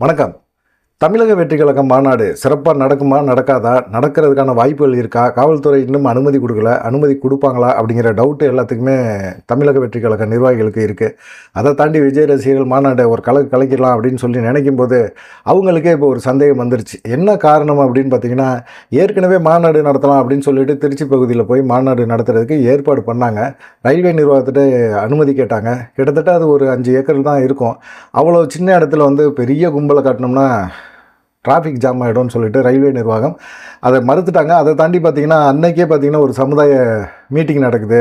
வணக்கம். தமிழக வெற்றி கழகம் மாநாடு சிறப்பாக நடக்குமா நடக்காதா நடக்கிறதுக்கான வாய்ப்புகள் இருக்கா காவல்துறை இன்னும் அனுமதி கொடுக்கல அனுமதி கொடுப்பாங்களா அப்படிங்கிற டவுட்டு எல்லாத்துக்குமே தமிழக வெற்றி கழக நிர்வாகிகளுக்கு இருக்குது அதை தாண்டி விஜய் ரசிகர்கள் மாநாட்டை ஒரு கலக்கு கலைக்கலாம் அப்படின்னு சொல்லி நினைக்கும் போது அவங்களுக்கே இப்போ ஒரு சந்தேகம் வந்துருச்சு. என்ன காரணம் அப்படின்னு பார்த்தீங்கன்னா ஏற்கனவே மாநாடு நடத்தலாம் அப்படின்னு சொல்லிட்டு திருச்சி பகுதியில் போய் மாநாடு நடத்துறதுக்கு ஏற்பாடு பண்ணாங்க. ரயில்வே நிர்வாகத்திட்ட அனுமதி கேட்டாங்க. கிட்டத்தட்ட அது ஒரு அஞ்சு ஏக்கர் தான் இருக்கும். அவ்வளோ சின்ன இடத்துல வந்து பெரிய கும்பலை காட்டினோம்னா டிராஃபிக் ஜாம் ஆகிடும்னு சொல்லிட்டு ரயில்வே நிர்வாகம் அதை மறுத்துட்டாங்க. அதை தாண்டி பார்த்தீங்கன்னா அன்னைக்கே பார்த்தீங்கன்னா ஒரு சமுதாய மீட்டிங் நடக்குது.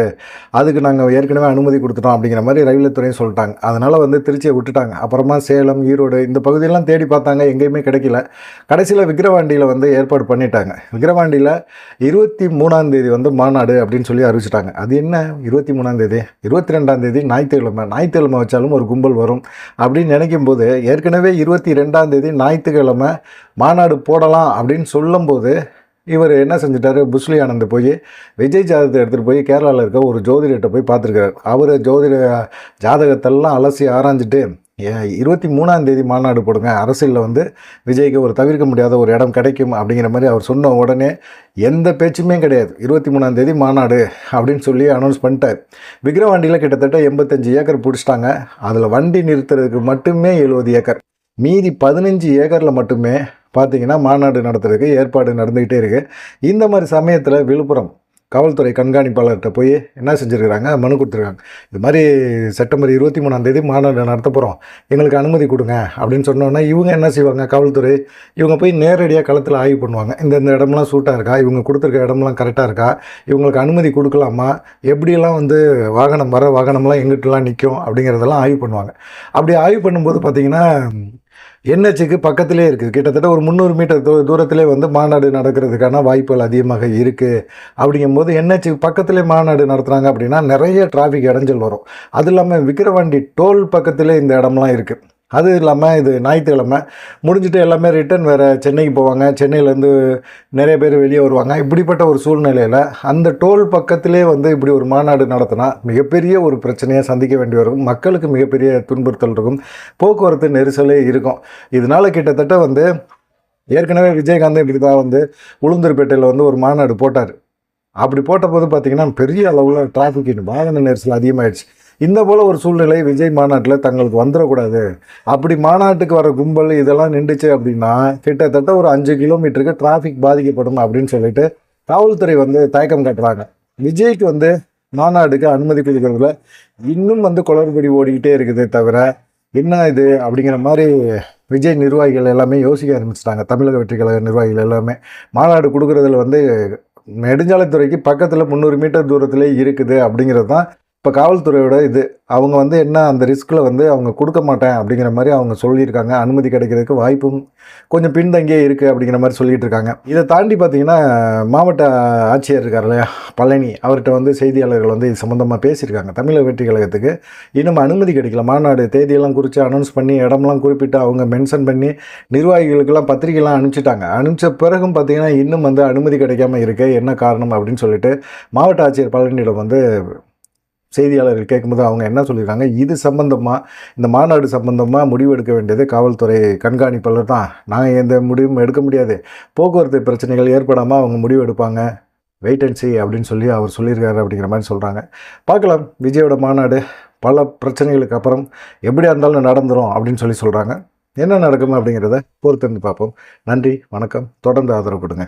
அதுக்கு நாங்கள் ஏற்கனவே அனுமதி கொடுத்துட்டோம் அப்படிங்கிற மாதிரி ரயில்வே துறையும் சொல்லிட்டாங்க. அதனால் வந்து திருச்சியை விட்டுட்டாங்க. அப்புறமா சேலம் ஈரோடு இந்த பகுதியெல்லாம் தேடி பார்த்தாங்க. எங்கேயுமே கிடைக்கல. கடைசியில் விக்கிரவாண்டியில் வந்து ஏற்பாடு பண்ணிட்டாங்க. விக்கிரவாண்டியில் இருபத்தி மூணாந்தேதி வந்து மாநாடு அப்படின்னு சொல்லி அறிவிச்சிட்டாங்க. அது என்ன? இருபத்தி மூணாந்தேதி இருபத்தி ரெண்டாந்தேதி ஞாயிற்றுக்கிழமை. ஞாயிற்றுக்கிழமை வச்சாலும் ஒரு கும்பல் வரும் அப்படின்னு நினைக்கும் போது ஏற்கனவே இருபத்தி ரெண்டாந்தேதி ஞாயிற்றுக்கிழமை மாநாடு போடலாம் அப்படின்னு சொல்லும்போது இவர் என்ன செஞ்சிட்டாரு? புஸ்லி ஆனந்த் போய் விஜய் ஜாதகத்தை எடுத்துகிட்டு போய் கேரளாவில் இருக்க ஒரு ஜோதிடர்கிட்ட போய் பார்த்துருக்காரு. அவர் ஜோதிட ஜாதகத்தெல்லாம் அலசி ஆராய்ஞ்சிட்டு இருபத்தி மூணாம் தேதி மாநாடு போடுங்க. அரசியலில் வந்து விஜய்க்கு ஒரு தவிர்க்க முடியாத ஒரு இடம் கிடைக்கும். அப்படிங்கிற மாதிரி அவர் சொன்ன உடனே எந்த பேச்சுமே கிடையாது. இருபத்தி மூணாம் தேதி மாநாடு. அப்படின்னு சொல்லி அனௌன்ஸ் பண்ணிட்டார். விக்ரவாண்டியில் கிட்டத்தட்ட எண்பத்தஞ்சு ஏக்கர் பிடிச்சிட்டாங்க. அதில் வண்டி நிறுத்துறதுக்கு மட்டுமே எழுபது ஏக்கர். மீதி பதினஞ்சு ஏக்கரில் மட்டுமே பார்த்திங்கன்னா மாநாடு நடத்துறதுக்கு ஏற்பாடு நடந்துக்கிட்டே இருக்குது இந்த மாதிரி சமயத்தில் விழுப்புரம் காவல்துறை கண்காணிப்பாளர்கிட்ட போய் என்ன செஞ்சுருக்கிறாங்க? மனு கொடுத்துருக்காங்க. இது மாதிரி செப்டம்பர் இருபத்தி மூணாந்தேதி மாநாடு நடத்த போகிறோம் எங்களுக்கு அனுமதி கொடுங்க அப்படின்னு சொன்னோன்னா இவங்க என்ன செய்வாங்க? காவல்துறை இவங்க போய் நேரடியாக களத்தில் ஆய்வு பண்ணுவாங்க. இந்த இந்த இடம்லாம் சூட்டாக இருக்கா? இவங்க கொடுத்துருக்க இடம்லாம் கரெக்டாக இருக்கா? இவங்களுக்கு அனுமதி கொடுக்கலாமா? எப்படியெல்லாம் வந்து வாகனம் வர வாகனம்லாம் எங்கிட்டலாம் நிற்கும் அப்படிங்கிறதெல்லாம் ஆய்வு பண்ணுவாங்க. அப்படி ஆய்வு பண்ணும்போது பார்த்தீங்கன்னா என்ஹெச்சுக்கு பக்கத்திலே இருக்குது. கிட்டத்தட்ட ஒரு முந்நூறு மீட்டர் தூ தூரத்திலே வந்து மாநாடு நடக்கிறதுக்கான வாய்ப்புகள் அதிகமாக இருக்குது அப்படிங்கும்போது என்ஹெச்சுக்கு பக்கத்திலே மாநாடு நடத்துகிறாங்க அப்படின்னா நிறைய டிராஃபிக் இடைஞ்சல் வரும். அது இல்லாமல் விக்கிரவாண்டி டோல் பக்கத்திலே இந்த இடம்லாம் இருக்குது அது இல்லாமல் இது ஞாயிற்றுக்கிழமை முடிஞ்சுட்டு எல்லாமே ரிட்டர்ன் வேறு சென்னைக்கு போவாங்க. சென்னையிலேருந்து நிறைய பேர் வெளியே வருவாங்க. இப்படிப்பட்ட ஒரு சூழ்நிலையில் அந்த டோல் பக்கத்திலே வந்து இப்படி ஒரு மாநாடு நடத்தினா மிகப்பெரிய ஒரு பிரச்சனையை சந்திக்க வேண்டி வரும். மக்களுக்கு மிகப்பெரிய துன்புறுத்தல் இருக்கும். போக்குவரத்து நெரிசலே இருக்கும். இதனால் கிட்டத்தட்ட வந்து ஏற்கனவே விஜயகாந்த் இப்படி தான் வந்து உளுந்தூர்பேட்டையில் வந்து ஒரு மாநாடு போட்டார். அப்படி போட்டபோது பார்த்திங்கன்னா பெரிய அளவில் டிராஃபிக் வாகன நெரிசல் அதிகமாகிடுச்சு இந்த போல் ஒரு சூழ்நிலை விஜய் மாநாட்டில் தங்களுக்கு வந்துடக்கூடாது. அப்படி மாநாட்டுக்கு வர கும்பல் இதெல்லாம் நின்றுச்சு அப்படின்னா கிட்டத்தட்ட ஒரு அஞ்சு கிலோமீட்டருக்கு டிராஃபிக் பாதிக்கப்படும் அப்படின்னு சொல்லிட்டு காவல்துறை வந்து தயக்கம் காட்டுறாங்க. விஜய்க்கு வந்து மாநாடுக்கு அனுமதி கொடுக்கறதுல இன்னும் வந்து குளறுபடி ஓடிக்கிட்டே இருக்குதே தவிர என்ன இது அப்படிங்கிற மாதிரி விஜய் நிர்வாகிகள் எல்லாமே யோசிக்க ஆரம்பிச்சிட்டாங்க. தமிழக வெற்றி கழக நிர்வாகிகள் எல்லாமே மாநாடு கொடுக்குறதுல வந்து நெடுஞ்சாலைத்துறைக்கு பக்கத்தில் முந்நூறு மீட்டர் தூரத்திலே இருக்குது அப்படிங்கிறது தான் இப்போ காவல்துறையோட இது அவங்க வந்து என்ன அந்த ரிஸ்கில் வந்து அவங்க கொடுக்க மாட்டேன் அப்படிங்கிற மாதிரி அவங்க சொல்லியிருக்காங்க. அனுமதி கிடைக்கிறதுக்கு வாய்ப்பும் கொஞ்சம் பின்தங்கியே இருக்குது அப்படிங்கிற மாதிரி சொல்லிட்டு இருக்காங்க இதை தாண்டி பார்த்தீங்கன்னா மாவட்ட ஆட்சியர் இருக்கார் இல்லையா பழனி அவர்கிட்ட வந்து செய்தியாளர்கள் வந்து இது சம்மந்தமாக பேசியிருக்காங்க. தமிழக வெற்றி கழகத்துக்கு இன்னும் அனுமதி கிடைக்கல. மாநாடு தேதியெல்லாம் குறித்து அனௌன்ஸ் பண்ணி இடம்லாம் குறிப்பிட்டு அவங்க மென்ஷன் பண்ணி நிர்வாகிகளுக்கெல்லாம் பத்திரிகைலாம் அனுப்பிச்சிட்டாங்க. அனுப்பிச்ச பிறகும் பார்த்தீங்கன்னா இன்னும் வந்து அனுமதி கிடைக்காம இருக்குது என்ன காரணம் அப்படின்னு சொல்லிட்டு மாவட்ட ஆட்சியர் பழனியிடம் வந்து செய்தியாளர்கள் கேட்கும்போது அவங்க என்ன சொல்லியிருக்காங்க? இது சம்பந்தமாக இந்த மாநாடு சம்பந்தமாக முடிவு எடுக்க வேண்டியது காவல்துறை கண்காணிப்பாளர் தான். நாங்கள் எந்த முடிவும் எடுக்க முடியாது. போக்குவரத்து பிரச்சனைகள் ஏற்படாமல் அவங்க முடிவு எடுப்பாங்க. வெயிட் அண்ட் சி அப்படின்னு சொல்லி அவர் சொல்லியிருக்காரு அப்படிங்கிற மாதிரி சொல்கிறாங்க பார்க்கலாம். விஜயோட மாநாடு பல பிரச்சனைகளுக்கு அப்புறம் எப்படியா இருந்தாலும் நடந்துரும் அப்படின்னு சொல்லி சொல்கிறாங்க என்ன நடக்கும் அப்படிங்கிறத பொறுத்திருந்து பார்ப்போம். நன்றி வணக்கம். தொடர்ந்து ஆதரவு கொடுங்க.